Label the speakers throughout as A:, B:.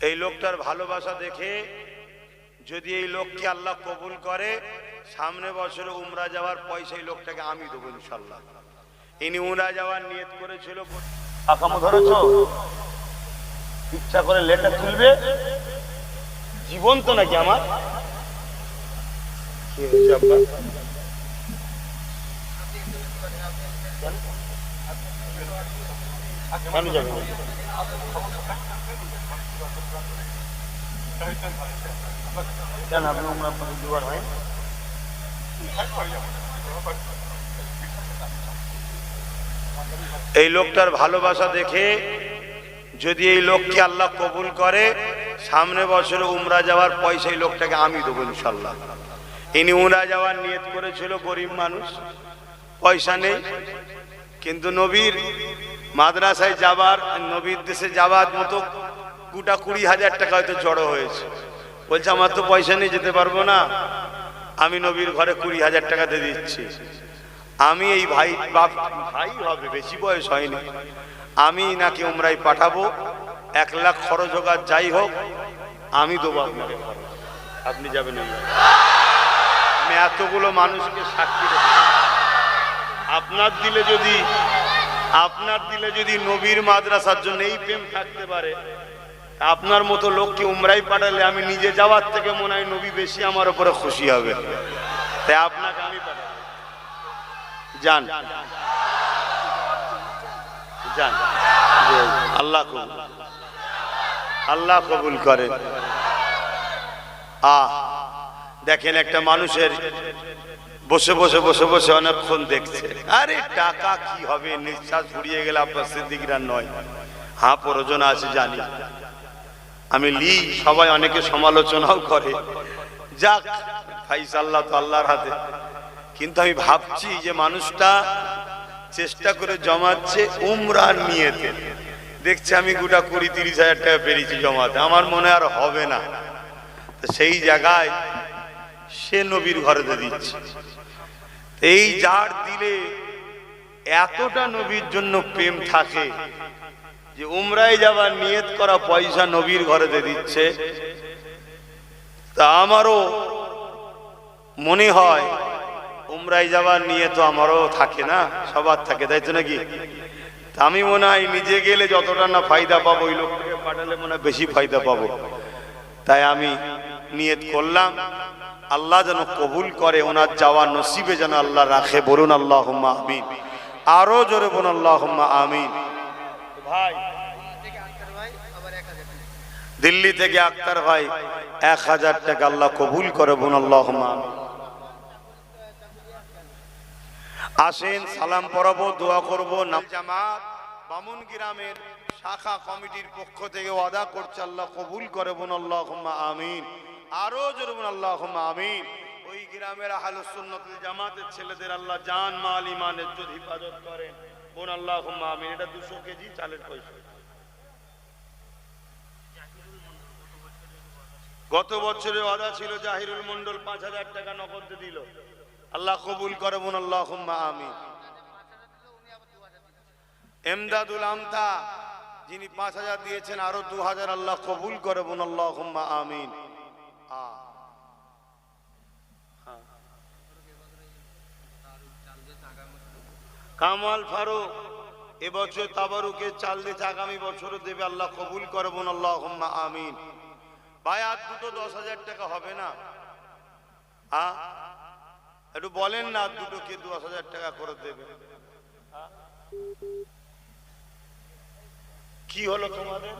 A: এই লোকটার ভালোবাসা দেখে যদি এই লোককে আল্লাহ কবুল করে সামনে বছরে উমরা যাওয়ার পয়সা এই লোকটাকে আমি দেবো ইনশাল্লাহ ইনি উমরা যাওয়ার নিয়ত করেছিল আকামো ধরেছ? ইচ্ছা করে লেটার তুলবে? জীবন্ত নাকি আমার? কি দুবার হয় এই লোকটার ভালোবাসা দেখে যদি এই লোককে আল্লাহ কবুল করে, সামনে বছরে উমরা যাওয়ার পয়সা এই লোকটাকে আমি দেবো ইনশাল্লাহ। ইনি উমরা যাওয়ার নিয়ত করেছিল গরিব মানুষ, পয়সা নেই, কিন্তু নবীর মাদ্রাসায় যাবার, নবীর দেশে যাবার মতো গোটা কুড়ি হাজার টাকা হয়তো জড়ো হয়েছে। বলছে, আমার তো পয়সা নিয়ে যেতে পারব না। আমি নবীর ঘরে কুড়ি হাজার টাকা দিয়ে দিচ্ছি। আমি এই ভাই, বাপ, ভাই হবে, বেশি বয়স হয়নি। আমি নাকি ওমরাই পাঠাবো। এক লাখ খরচ হোক আর যাই হোক, আমি দেবো আপনাকে আপনি যাবেন আমি এতগুলো মানুষকে সাক্ষী আপনার দিলে যদি আপনার দিলে যদি নবীর মাদ্রাসার জন্য এই প্রেম থাকতে পারে, আপনার মতো লোককে উমরাই পাঠালে আমি নিজে যাওয়ার থেকে মনে হয় নবী বেশি আমার উপরে খুশি হবে। তাই আপনাকে আমি যান। যান। আল্লাহ কবুল। আল্লাহ কবুল করে। আ দেখেন একটা মানুষের বসে বসে বসে বসে অনেকক্ষণ দেখছে। আরে, টাকা কি হবে? নিঃশ্বাস ফুরিয়ে গেলে, আপনার সিদ্দিকরা নয়। হ্যাঁ প্রয়োজন আছে, জানি। আমি লি, সবাই অনেকে সমালোচনাও করে। যাক ফাইসাল্লাহ তো আল্লাহর হাতে। কিন্তু আমি ভাবছি যে মানুষটা চেষ্টা করে জমাচ্ছে উমরার নিয়েতে। দেখছে আমি গোটা কুড়ি, তিরিশ হাজার টাকা পেরেছি জমাতে। আমার মনে আর হবে না। সেই জায়গায় সে নবীর ঘরেতে দিচ্ছে। এই যার দিলে এতটা নবীর জন্য প্রেম থাকে যে উমরায় যাবার নিয়ত করা পয়সা নবীর ঘরেতে দিচ্ছে। তা আমারও মনে হয় উমরাই যাবার নিয়ে তো আমারও থাকে না, সবার থাকে, তাই তো নাকি? আমি মনে হয় নিজে গেলে যতটা না ফায়দা পাবো, ওই লোকটাকে পাঠালে মনে হয় বেশি ফায়দা পাবো। তাই আমি নিয়ত করলাম। আল্লাহ যেন কবুল করে ওনার যাওয়ার নসিবে যেন আল্লাহ রাখে। বলুন আল্লাহ আমিন। আরও জোরে বলুন আল্লাহ আমিন। ভাই। দিল্লি থেকে আক্তার ভাই এক হাজার টাকা আল্লাহ কবুল করে বোন আল্লাহ আসেন সালাম পড়াবো দোয়া করব। জামাত বামুন গ্রামের শাখা কমিটির পক্ষ থেকে ওয়াদা করছে আল্লাহ কবুল করে বোন আল্লাহ আমিন। আরও জোরে বোন আল্লাহ আমিন। ওই গ্রামের আহলুস সুন্নাতুল জামাতের ছেলেদের আল্লাহ জান, মাল ইমানের যদি হিফাজত করেন। বোন আল্লাহ আমিন, এটা দুশো কেজি চালের পয়সা। গত বছরে ওয়াদা ছিল জাহিরুল মন্ডল পাঁচ হাজার টাকা নগদ দিল। আল্লাহ কবুল করে বোন আল্লাহ আমিন। এমদাদুল আমতা, যিনি পাঁচ হাজার দিয়েছেন, আরও দু হাজার আল্লাহ কবুল করে বোন আল্লাহ আমিন। আ। কামাল ফারুক, এবছর তাবারুকে চাল দিচ্ছে আগামী বছরও দেবে আল্লাহ কবুল করে বোন আল্লাহ আমিন ভাই, আর দুটো দশ হাজার টাকা হবে না একটু বলেন না দুটো কে দশ হাজার টাকা করে দেবে? কি হলো তোমাদের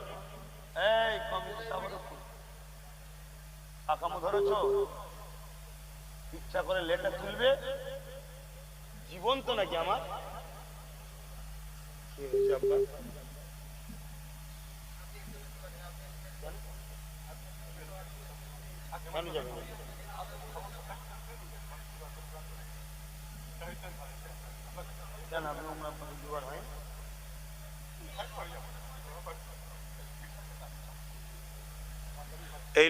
A: আকামো ধরেছ? ইচ্ছা করে লেনটা তুলবে? জীবন তো নাকি আমার? এই